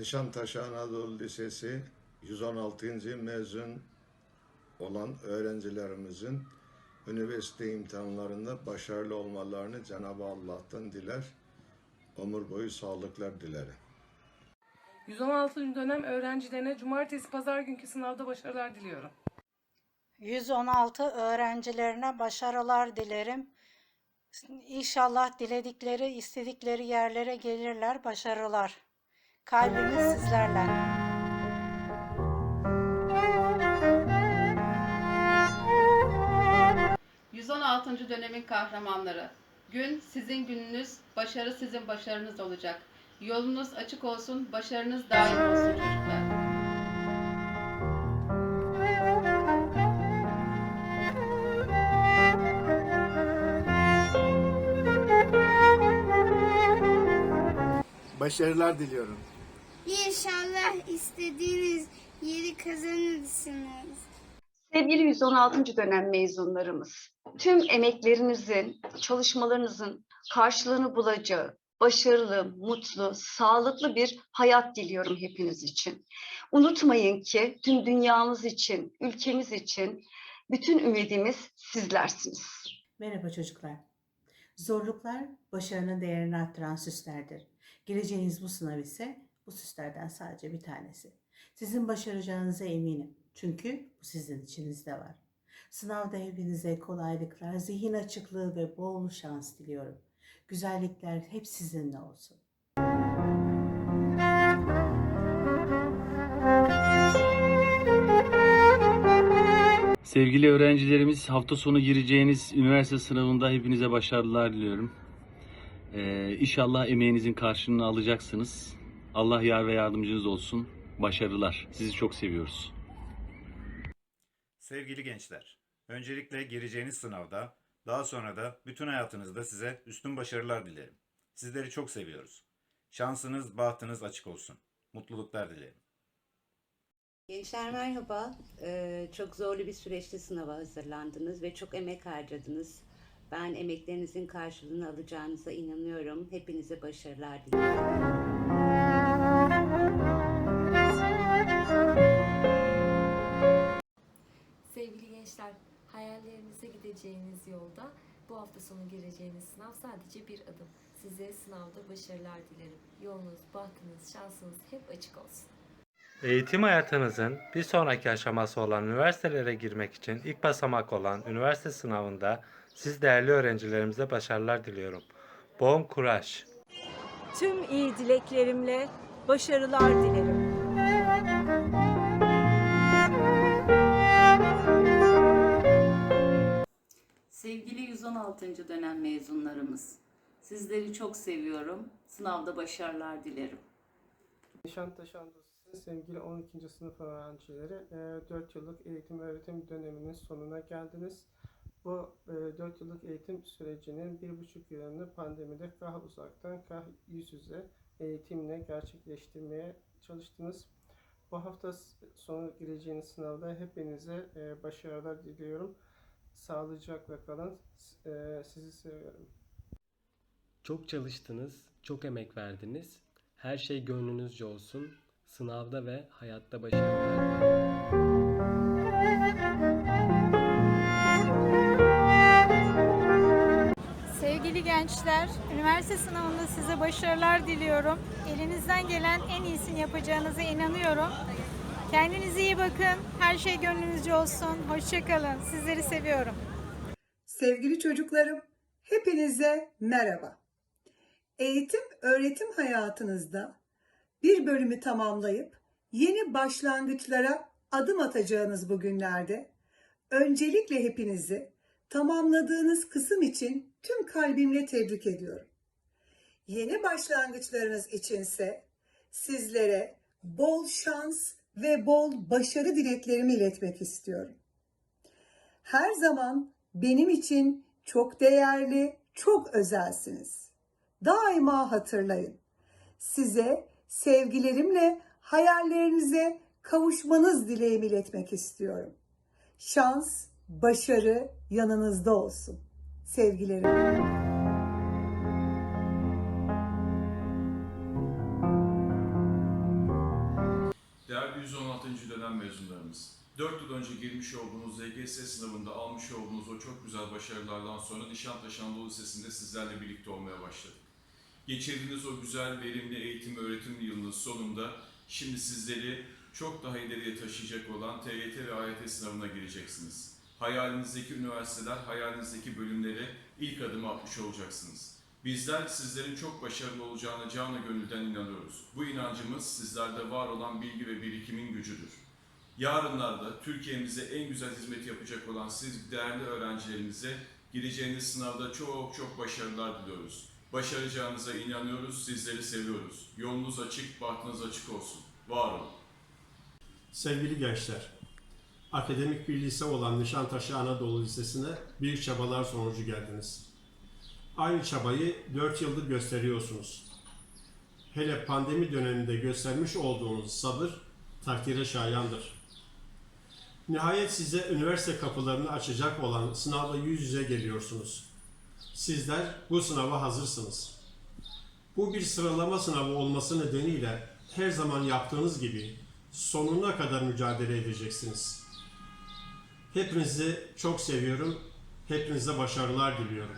Nişantaşı Anadolu Lisesi 116. mezun olan öğrencilerimizin üniversite imtihanlarında başarılı olmalarını Cenab-ı Allah'tan diler. Ömür boyu sağlıklar dilerim. 116. dönem öğrencilerine cumartesi pazar günkü sınavda başarılar diliyorum. 116 öğrencilerine başarılar dilerim. İnşallah diledikleri, istedikleri yerlere gelirler, başarılar. Kalbimiz sizlerle. Müzik 116. dönemin kahramanları. Gün sizin gününüz, başarı sizin başarınız olacak. Yolunuz açık olsun, başarınız daim olsun çocuklar. Başarılar diliyorum. İstediğiniz yeri kazanırsınız. Sevgili 116. dönem mezunlarımız, tüm emeklerinizin, çalışmalarınızın karşılığını bulacağı, başarılı, mutlu, sağlıklı bir hayat diliyorum hepiniz için. Unutmayın ki tüm dünyamız için, ülkemiz için bütün ümidimiz sizlersiniz. Merhaba çocuklar. Zorluklar başarının değerini arttıran süslerdir. Gireceğiniz bu sınav ise bu süslerden sadece bir tanesi. Sizin başaracağınıza eminim. Çünkü bu sizin içinizde var. Sınavda hepinize kolaylıklar, zihin açıklığı ve bol şans diliyorum. Güzellikler hep sizinle olsun. Sevgili öğrencilerimiz hafta sonu gireceğiniz üniversite sınavında hepinize başarılar diliyorum. Ee, inşallah emeğinizin karşılığını alacaksınız. Allah yar ve yardımcınız olsun. Başarılar. Sizi çok seviyoruz. Sevgili gençler, öncelikle gireceğiniz sınavda, daha sonra da bütün hayatınızda size üstün başarılar dilerim. Sizleri çok seviyoruz. Şansınız, bahtınız açık olsun. Mutluluklar dilerim. Gençler merhaba. Ee, çok zorlu bir süreçte sınava hazırlandınız ve çok emek harcadınız. Ben emeklerinizin karşılığını alacağınıza inanıyorum. Hepinize başarılar diliyorum. Sevgili gençler, hayallerinize gideceğiniz yolda bu hafta sonu gireceğiniz sınav sadece bir adım. Size sınavda başarılar dilerim. Yolunuz, bahtınız, şansınız hep açık olsun. Eğitim hayatınızın bir sonraki aşaması olan üniversitelere girmek için ilk basamak olan üniversite sınavında siz değerli öğrencilerimize başarılar diliyorum. Bon courage. Tüm iyi dileklerimle başarılar dilerim. Sevgili 116. dönem mezunlarımız, sizleri çok seviyorum. Sınavda başarılar dilerim. Nişantaşı Anadolu Lisesi sevgili 12. sınıf öğrencileri 4 yıllık eğitim öğretim döneminin sonuna geldiniz. Bu 4 yıllık eğitim sürecinin 1,5 yılını pandemide kah uzaktan kah yüz yüze eğitimle gerçekleştirmeye çalıştınız. Bu hafta sonu gireceğiniz sınavda hepinize e, başarılar diliyorum. Sağlıcakla kalın. E, Sizi seviyorum. Çok çalıştınız, çok emek verdiniz. Her şey gönlünüzce olsun. Sınavda ve hayatta başarılar. Sevgili gençler, üniversite sınavında size başarılar diliyorum. Elinizden gelen en iyisini yapacağınıza inanıyorum. Kendinize iyi bakın. Her şey gönlünüzce olsun. Hoşçakalın. Sizleri seviyorum. Sevgili çocuklarım, hepinize merhaba. Eğitim öğretim hayatınızda bir bölümü tamamlayıp yeni başlangıçlara adım atacağınız bu günlerde öncelikle hepinizi tamamladığınız kısım için tüm kalbimle tebrik ediyorum. Yeni başlangıçlarınız içinse sizlere bol şans ve bol başarı dileklerimi iletmek istiyorum. Her zaman benim için çok değerli, çok özelsiniz. Daima hatırlayın. Size sevgilerimle hayallerinize kavuşmanız dileğimi iletmek istiyorum. Şans, başarı yanınızda olsun. Sevgilerim. Mezunlarımız. 4 yıl önce girmiş olduğunuz LGS sınavında almış olduğunuz o çok güzel başarılardan sonra Nişantaşı Anadolu Lisesi'nde sizlerle birlikte olmaya başladık. Geçirdiğiniz o güzel, verimli eğitim öğretim yılının sonunda şimdi sizleri çok daha ileriye taşıyacak olan TYT ve AYT sınavına gireceksiniz. Hayalinizdeki üniversiteler, hayalinizdeki bölümlere ilk adımı atmış olacaksınız. Bizler sizlerin çok başarılı olacağına canı gönülden inanıyoruz. Bu inancımız sizlerde var olan bilgi ve birikimin gücüdür. Yarınlarda Türkiye'mize en güzel hizmet yapacak olan siz değerli öğrencilerimize gireceğiniz sınavda çok çok başarılar diliyoruz. Başaracağınıza inanıyoruz, sizleri seviyoruz. Yolunuz açık, bahtınız açık olsun. Var olun. Sevgili gençler, akademik bir lise olan Nişantaşı Anadolu Lisesi'ne büyük çabalar sonucu geldiniz. Aynı çabayı 4 yıldır gösteriyorsunuz. Hele pandemi döneminde göstermiş olduğunuz sabır takdire şayandır. Nihayet size üniversite kapılarını açacak olan sınavla yüz yüze geliyorsunuz. Sizler bu sınava hazırsınız. Bu bir sıralama sınavı olması nedeniyle her zaman yaptığınız gibi sonuna kadar mücadele edeceksiniz. Hepinizi çok seviyorum. Hepinize başarılar diliyorum.